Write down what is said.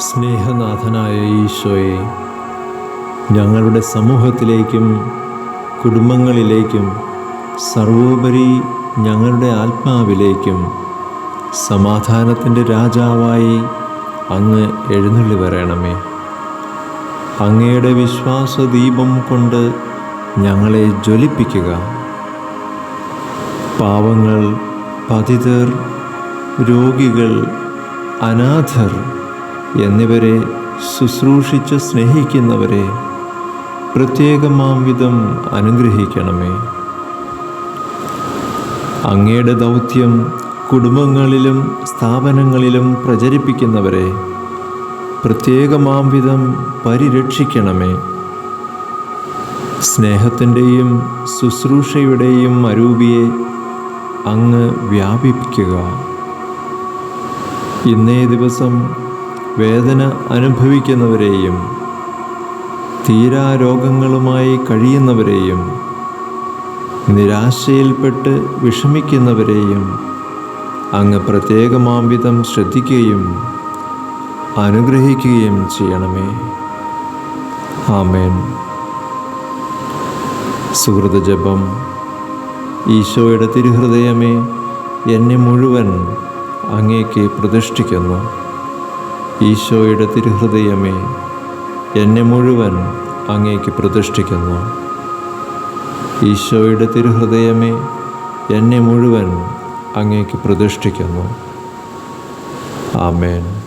സ്നേഹനാഥനായ ഈശോയെ ഞങ്ങളുടെ സമൂഹത്തിലേക്കും കുടുംബങ്ങളിലേക്കും സർവോപരി ഞങ്ങളുടെ ആത്മാവിലേക്കും സമാധാനത്തിന്റെ രാജാവായി അങ്ങ് എഴുന്നള്ളി വരണമേ. അങ്ങയുടെ വിശ്വാസദീപം കൊണ്ട് ഞങ്ങളെ ജ്വലിപ്പിക്കുക. പാവങ്ങൾ പതിതർ രോഗികൾ അനാഥർ എന്നിവരെ ശുശ്രൂഷിച്ച് സ്നേഹിക്കുന്നവരെ പ്രത്യേകമാം വിധം അനുഗ്രഹിക്കണമേ. അങ്ങയുടെ ദൗത്യം കുടുംബങ്ങളിലും സ്ഥാപനങ്ങളിലും പ്രചരിപ്പിക്കുന്നവരെ പ്രത്യേകമാം വിധം പരിരക്ഷിക്കണമേ. സ്നേഹത്തിന്റെയും ശുശ്രൂഷയുടെയും അരൂപിയെ അങ്ങ് വ്യാപിപ്പിക്കുക. ഇന്നേ ദിവസം വേദന അനുഭവിക്കുന്നവരെയും തീരാരോഗങ്ങളുമായി കഴിയുന്നവരെയും നിരാശയിൽപ്പെട്ട് വിഷമിക്കുന്നവരെയും അങ്ങ് പ്രത്യേകമാം വിധം ശ്രദ്ധിക്കുകയും അനുഗ്രഹിക്കുകയും ചെയ്യണമേ. ആമേൻ. സുഹൃത ജപം. ഈശോയുടെ തിരുഹൃദയമേ എന്നെ മുഴുവൻ അങ്ങേക്ക് പ്രതിഷ്ഠിക്കുന്നു. ഈശോയുടെ തിരുഹൃദയമേ എന്നെ മുഴുവൻ അങ്ങേക്ക് പ്രതിഷ്ഠിക്കുന്നു. ഈശോയുടെ തിരുഹൃദയമേ എന്നെ മുഴുവൻ അങ്ങേക്ക് പ്രതിഷ്ഠിക്കുന്നു. ആമേൻ.